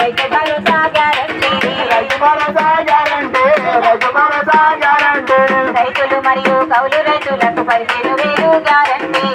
Rythu Bharosa guarantee. Rythu Bharosa guarantee Rythu Bharosa guarantee రైతులు మరియు కౌలు రైతులకు పదిహేను వేలు గ్యారంటీ.